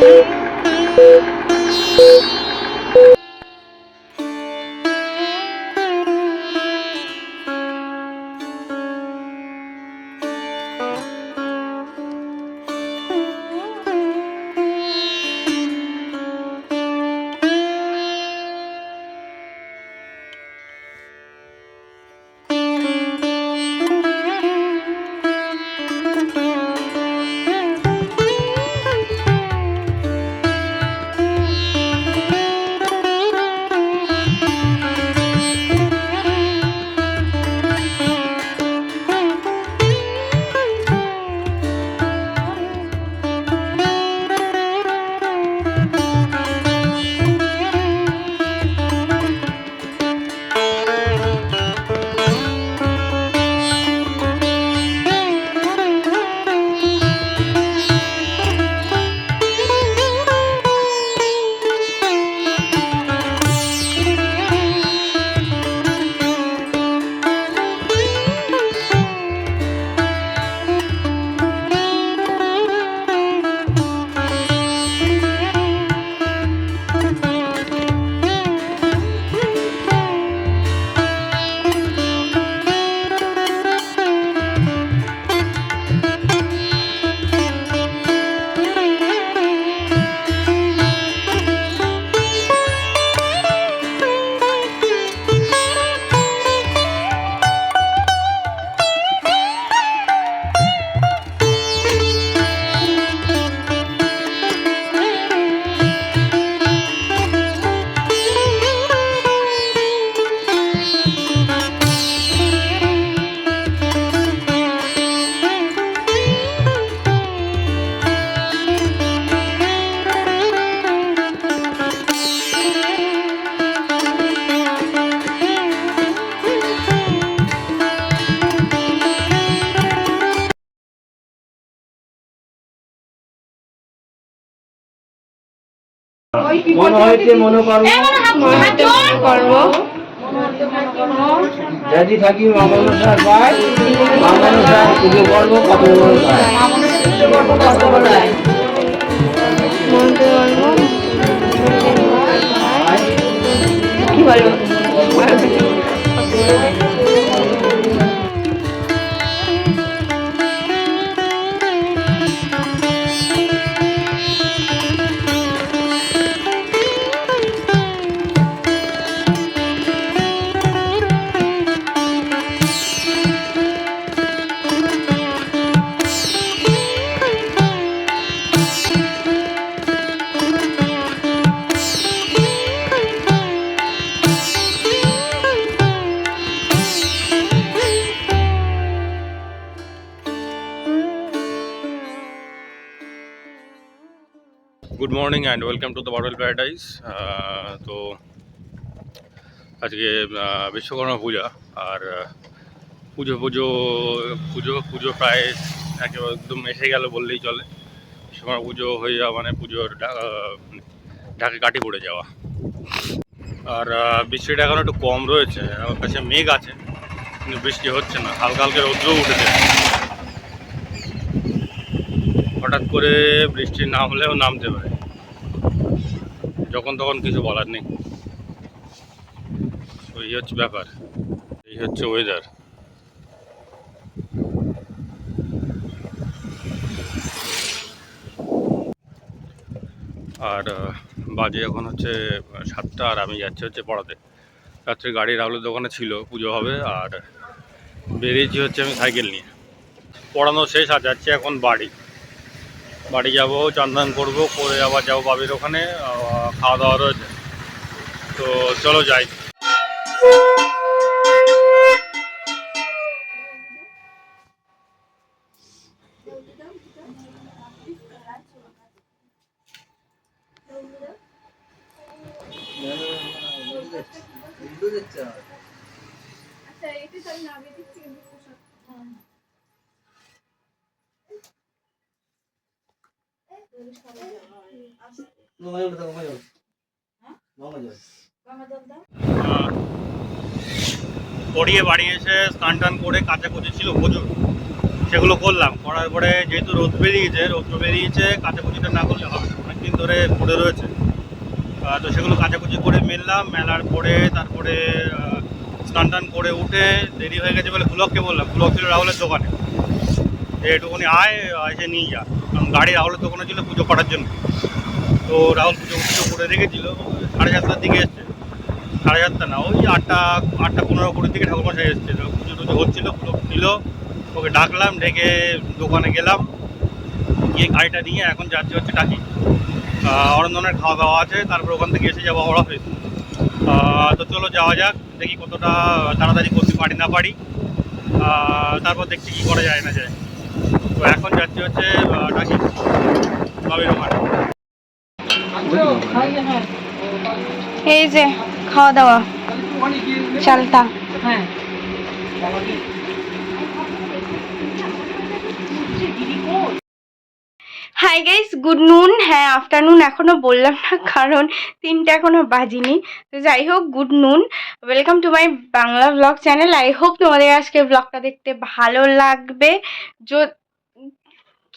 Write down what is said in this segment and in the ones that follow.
মনে হয়েছে মনোকর্ম করব যদি থাকি মা মনসার পায় মা মনসার পুজো করব কত বড় পায় বলতে পারব কি বলব morning and welcome to the bottle paradise তো আজকে বিশ্বকর্মা পূজা আর পুজো পুজো পুজো পুজো প্রায় একেবারে একদম এসে গেল বললেই চলে। বিশ্বকর্মা পুজো হয়ে যাওয়া মানে পুজোর আহ, ঢাকে কাঠি পড়ে যাওয়া। আর বৃষ্টিটা এখন একটু কম রয়েছে। আমার কাছে মেঘ আছে কিন্তু বৃষ্টি হচ্ছে না। হালকা হালকা রৌদ্রও উঠেছে। হঠাৎ করে বৃষ্টি না হলেও নামতে পারে। যখন তখন কিছু বলার নেই। তো এই হচ্ছে ব্যাপার। এই হচ্ছে ওয়েদার আর বাজে এখন হচ্ছে সাতটা আর আমি যাচ্ছি হচ্ছে পড়াতে। রাত্রে গাড়ি রাহুলের দোকানে ছিল, পুজো হবে আর বেরিয়েছি হচ্ছে আমি সাইকেল নিয়ে। পড়ানো শেষ আর যাচ্ছি এখন বাড়ি। বাড়ি যাব চান করব, করে আবার যাব বাবির ওখানে খাওয়া দাওয়া রয়েছে। তো চলো যাই। পড়িয়ে বাড়ি এসে স্নান টান করে কাচাকুচি ছিল প্রচুর। সেগুলো করলাম। করার পরে যেহেতু রোদ বেরিয়েছে রোদ বেরিয়েছে, কাচাকুচিটা না করলে হবে অনেকদিন ধরে পড়ে রয়েছে। তো সেগুলো কাচাকুচি করে মেললাম। মেলার পরে তারপরে স্নান টান করে উঠে দেরি হয়ে গেছে বলে পুলককে বললাম। পুলক ছিল রাহুলের দোকানে। যে একটুখানি আয় এসে নিয়ে যা। গাড়ি রাহুলের দোকানে ছিল পুজো করার জন্য। তো রাহুল পুজো পুজো করে রেখেছিল, সাড়ে সাতটার দিকে এসছে। সাড়ে সাতটা না, ওই আটটা আটটা পনেরো কুড়ির দিকে ঠাকুরমশাই এসছে। তো পুজো টুজো হচ্ছিল, পুজো নিল ওকে ডাকলাম, ডেকে দোকানে গেলাম। গিয়ে গাড়িটা নিয়ে এখন যাচ্ছি হচ্ছে টাকি। অরন্দনের খাওয়া দাওয়া আছে, তারপর ওখান থেকে এসে যাব হাওড়া অফিস তো চলো যাওয়া যাক, দেখি কতটা তাড়াতাড়ি করতে পারি না পারি। তারপর দেখছি কী করা যায় না যায়। তো এখন যাচ্ছি হচ্ছে এই যে, খাওয়া দাওয়া, চালটা। হাই গাইস গুড নুন হ্যাঁ আফটারনুন এখনও বললাম না, কারণ তিনটে এখনও বাজিনি। তো যাই হোক good noon welcome to my Bangla blog channel I hope তোমাদের আজকে ব্লগটা দেখতে ভালো লাগবে।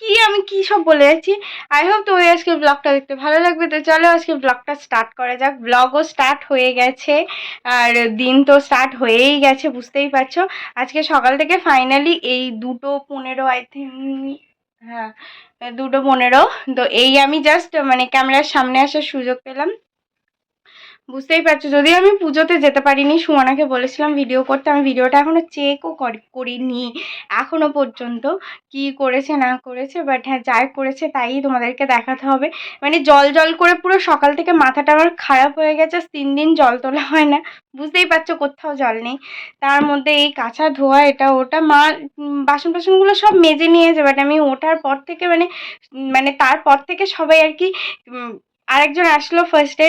কি, আমি কি সব বলে যাচ্ছি? আই হোপ তোমাদের আজকে ব্লগটা দেখতে ভালো লাগবে। তো চলো আজকে ব্লগটা স্টার্ট করা যাক। ব্লগও স্টার্ট হয়ে গেছে। আর দিন তো স্টার্ট হয়েই গেছে, বুঝতেই পারছ। আজকে সকাল থেকে ফাইনালি এই দুটো পনেরো আই থিঙ্ক হ্যাঁ দুটো পনেরো। তো এই আমি জাস্ট মানে ক্যামেরার সামনে আসার সুযোগ পেলাম। বুঝতেই পারছ, যদিও আমি পুজোতে যেতে পারিনি, সুমনাকে বলেছিলাম ভিডিও করতে, আমি ভিডিওটা এখনও চেকও করিনি, এখনও পর্যন্ত, কি করেছে, না করেছে বাট হ্যাঁ যাই করেছে তাই তোমাদেরকে দেখাতে হবে। মানে জল জল করে পুরো সকাল থেকে মাথাটা আমার খারাপ হয়ে গেছে তিন দিন জল তোলা হয় না, বুঝতেই পারছ কোথাও জল নেই। তার মধ্যে এই কাঁচা ধোয়া, এটা ওটা, মা বাসন টাসনগুলো সব মেজে নিয়েছে বাট আমি ওঠার পর থেকে মানে মানে তারপর থেকে সবাই আর কি আরেকজন আসলো ফার্স্টে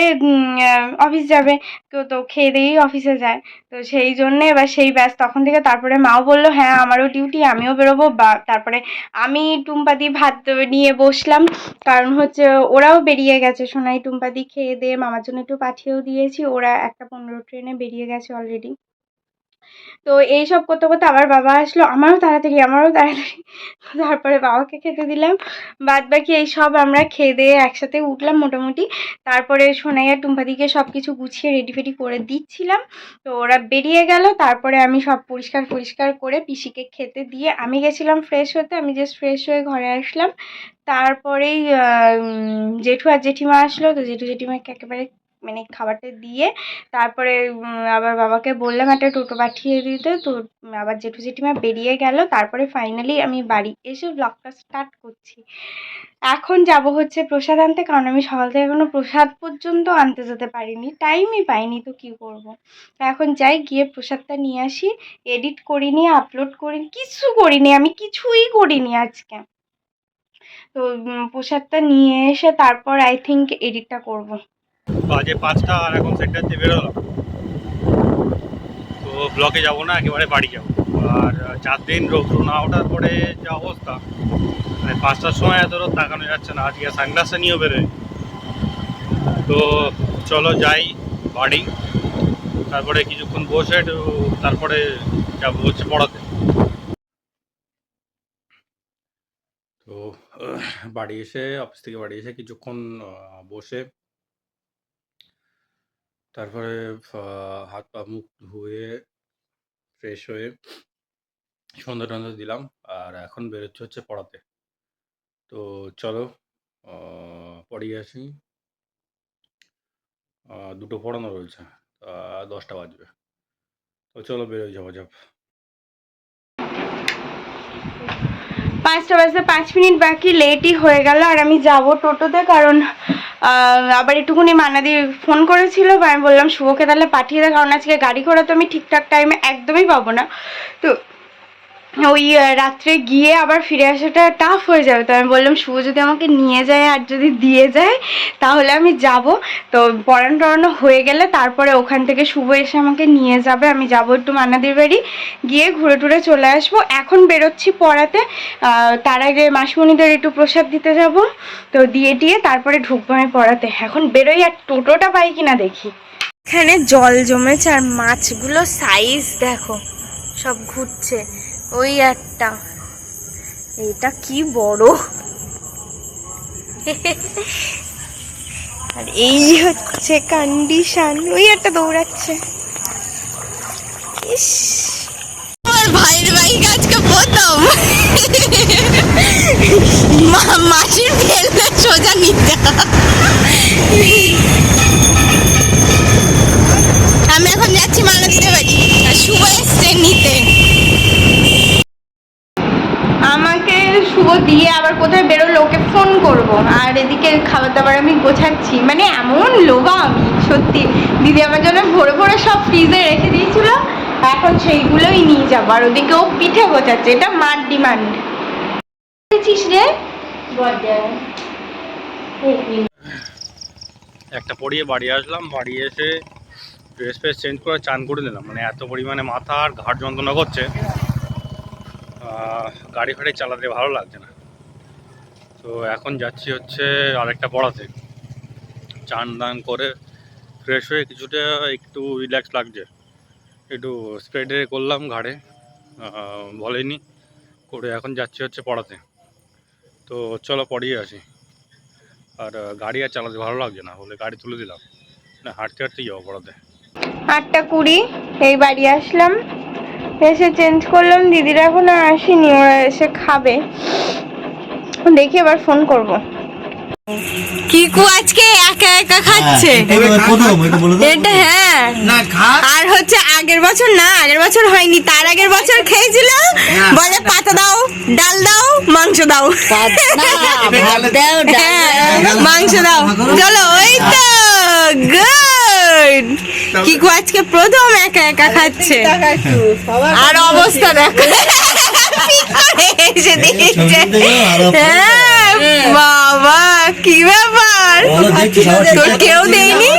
অফিস যাবে। কেউ তো খেয়ে দিয়েই অফিসে যায়। তো সেই জন্যে এবার সেই ব্যাস, তখন থেকে তারপরে মাও বলল হ্যাঁ আমারও ডিউটি আমিও বেরোবো। বা, তারপরে আমি টুম্পাদি ভাত নিয়ে বসলাম। কারণ হচ্ছে ওরাও বেরিয়ে গেছে। সোনাই, টুম্পাদি খেয়ে দিয়ে মামার জন্য একটু পাঠিয়েও দিয়েছি। ওরা একটা পনেরো ট্রেনে বেরিয়ে গেছে অলরেডি তো এইসব করতে করতে আবার বাবা আসলো, আমারও তাড়াতাড়ি আমারও তাড়াতাড়ি। তারপরে বাবাকে খেতে দিলাম। বাদ বাকি এই সব আমরা খেয়ে দিয়ে একসাথে উঠলাম মোটামুটি। তারপরে সোনাইয়া টুম্পাদিকে সব কিছু গুছিয়ে রেডি ফেডি করে দিচ্ছিলাম। তো ওরা বেরিয়ে গেল, তারপরে আমি সব পরিষ্কার পরিষ্কার করে পিসিকে খেতে দিয়ে আমি গেছিলাম ফ্রেশ হতে। আমি জাস্ট ফ্রেশ হয়ে ঘরে আসলাম। তারপরেই জেঠু আর জেঠিমা আসলো। তো জেঠু, জেঠিমাকে একেবারে মানে খাবারটা দিয়ে তারপরে আবার বাবাকে বললাম একটা টোটো পাঠিয়ে দিতে। তো, আবার জেঠু জেঠিমা বেরিয়ে গেল। তারপরে ফাইনালি আমি বাড়ি এসে ব্লগটা স্টার্ট করছি। এখন যাব হচ্ছে প্রসাদ আনতে, কারণ আমি সকাল থেকে এখনও প্রসাদ পর্যন্ত আনতে যেতে পারিনি। টাইমই পাইনি, তো কি করব? এখন যাই, গিয়ে প্রসাদটা নিয়ে আসি। এডিট করিনি আপলোড করিনি কিছু করিনি আমি, কিছুই করিনি আজকে। তো প্রসাদটা নিয়ে এসে তারপর আই থিঙ্ক এডিটটা করব। বাজে পাঁচটা আর এখন সেন্টার দিয়ে বেরোলাম। তো ব্লকে যাব না, একেবারে বাড়ি যাব। আর চার দিন রৌদ্র না ওঠার পরে যা অবস্থা মানে পাঁচটার সময় এত রোদ তাকানো যাচ্ছে না, আজকে সানগ্লাসটা নিয়েও বেরোয় তো চলো যাই বাড়ি তারপরে কিছুক্ষণ বসে তারপরে যাব হচ্ছে পড়াতে। তো বাড়ি এসে অফিস থেকে বাড়ি এসে কিছুক্ষণ বসে তারপরে হাত পা মুখ ধুয়ে ফ্রেশ হয়ে সন্ধ্যা টন্ধা দিলাম। আর এখন বেরোচ্ছে হচ্ছে পড়াতে। তো চলো পড়িয়ে আসি। দুটো পড়ানো রয়েছে। দশটা বাজবে। তো চলো বেরোই যাওয়া যাক পাঁচটা বাজতে পাঁচ মিনিট বাকি লেটই হয়ে গেল আর আমি যাব টোটোতে কারণ আবার একটুকুনি মানাদি ফোন করেছিল বা আমি বললাম, শুভকে তাহলে পাঠিয়ে দে, কারণ আজকে গাড়ি ঘোড়া তো আমি ঠিকঠাক টাইমে একদমই পাবো না। তো ওই রাত্রে গিয়ে আবার ফিরে আসাটা টাফ হয়ে যাবে। তো আমি বললাম, শুভ যদি আমাকে নিয়ে যায় আর যদি দিয়ে যায়, তাহলে আমি যাব। তো পড়ানো টড়ানো হয়ে গেলে তারপরে ওখান থেকে শুভ এসে আমাকে নিয়ে যাবে। আমি যাব একটু মানাদির বাড়ি, গিয়ে ঘুরে টুরে চলে আসব। এখন বেরোচ্ছি পড়াতে। তার আগে মাসিমণিদের একটু প্রসাদ দিতে যাব। তো দিয়ে দিয়ে তারপরে ঢুকবো আমি পড়াতে। এখন বেরোই আর টোটোটা পাই কিনা দেখি। এখানে জল জমেছে আর মাছগুলো সাইজ দেখো, সব ঘুরছে। ওই একটা। এটা কি বড়? আর এই হচ্ছে কন্ডিশন ওই একটা দৌড়াচ্ছে। ইস। আমার ভাইয়ের বাইক আজকে প্রথম। মাসির ফেললে সোজা নিতে আমি এখন যাচ্ছি মালা দিতে বাড়ি আর শুভ এসছে নিতে আমাকে শুভ দিয়ে আবার কোথায় বেরোলো ওকে ফোন করব। আর এদিকে খাবার দাবার আমি গোছাচ্ছি। মানে এমন লোভা আমি, সত্যি। দিদি আমার জন্য ভোরে ভোরে সব ফ্রিজে রেখে দিয়েছিল। এখন সেইগুলোই নিয়ে যাব। আর ওদিকে ও পিঠে গোছাচ্ছে। এটা মার ডিমান্ড। রে? একটা পড়িয়ে বাড়ি আসলাম। বাড়ি এসে ড্রেস ফ্রেস চেঞ্জ করে চান করে নিলাম। মানে এত পরিমাণে মাথা আর ঘাট যন্ত্রণা করছে। গাড়ি ফাড়ি চালাতে ভালো লাগছে না। তো এখন যাচ্ছি হচ্ছে আরেকটা পড়াতে চান দান করে ফ্রেশ হয়ে কিছুটা একটু রিল্যাক্স লাগছে। একটু স্প্রেডে করলাম ঘাড়ে। বলেনি, করে এখন যাচ্ছি হচ্ছে পড়াতে। তো চলো পড়িয়ে আসি। আর গাড়ি আর চালাতে ভালো লাগছে না, বলে গাড়ি তুলে দিলাম। না, হাঁটতে হাঁটতেই যাব পড়াতে। আটটা কুড়ি এই বাড়ি আসলাম। এসে চেঞ্জ করলাম, দিদিরা এখনও আসেনি, ওরা এসে খাবে। দেখি এবার ফোন করব। কিকু আজকে একা একা খাচ্ছে? এটা বলে দাও। এটা হ্যাঁ। আর হচ্ছে আগের বছর না আগের বছর হয়নি তার আগের বছর খেয়েছিল। বলে পাতা দাও ডাল দাও মাংস দাও। হ্যাঁ, মাংস দাও। চলো ওই তো গুড কিকু আজকে প্রথম একা একা খাচ্ছে? আর অবস্থা দেখো। এসে হ্যাঁ বাবা কি ব্যাপার? তোর কেউ দেয়নি?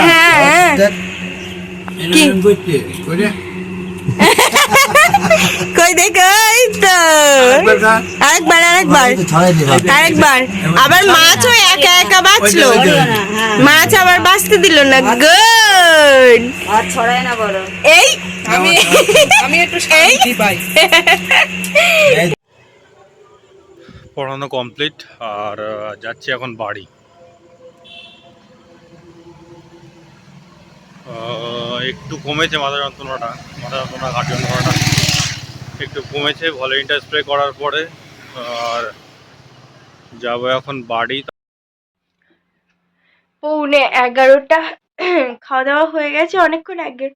হ্যাঁ হ্যাঁ। কই দেখ ওই তো? আরেকবার আরেকবার আরেকবার। আবার মাছও একা একা বাঁচলো। মাছ আবার বাঁচতে দিল না। গুড। ছড়ায় না বড় এই আমি আমি একটু শান্তি পাই। পড়ানো কমপ্লিট আর যাচ্ছি এখন বাড়ি। আহ, একটু কমেছে মাথা যন্ত্রণাটা মাথা যন্ত্রণা ঘাট যন্ত্রণাটা। একটু কমেছে ভলিউমটা স্প্রে করার পরে আর যাব এখন বাড়ি। পৌনে এগারোটা খাওয়া দাওয়া হয়ে গেছে অনেকক্ষণ আগে।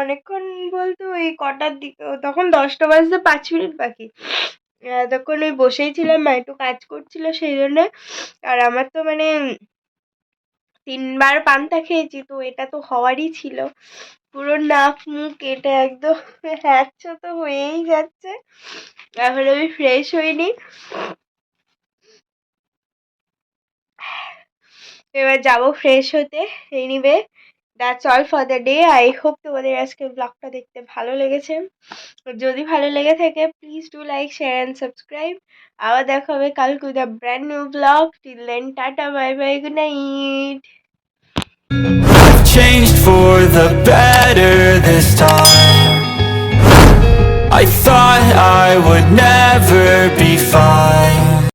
অনেকক্ষণ বলতে ওই কটার দিকে তখন দশটা বাজতে পাঁচ মিনিট বাকি। এতক্ষণ ওই বসেই ছিলাম, মা একটু কাজ করছিল সেই জন্যে। আর আমার তো মানে তিনবার পান্তা খেয়েছি, তো এটা তো হওয়ারই ছিল। পুরো নাক মুখ এটা একদম হ্যাচ্ছ তো হয়েই যাচ্ছে। এখন আমি ফ্রেশ হইনি। এবার যাব ফ্রেশ হতে। Anyway that's all for the day I hope তোমাদের আজকে ব্লগটা দেখতে ভালো লেগেছে। যদি ভালো লেগে থাকে please do like share and subscribe আবার দেখা হবে কালকে with a brand new blog till then tata bye bye good night changed for the better this time. I thought I would never be fine.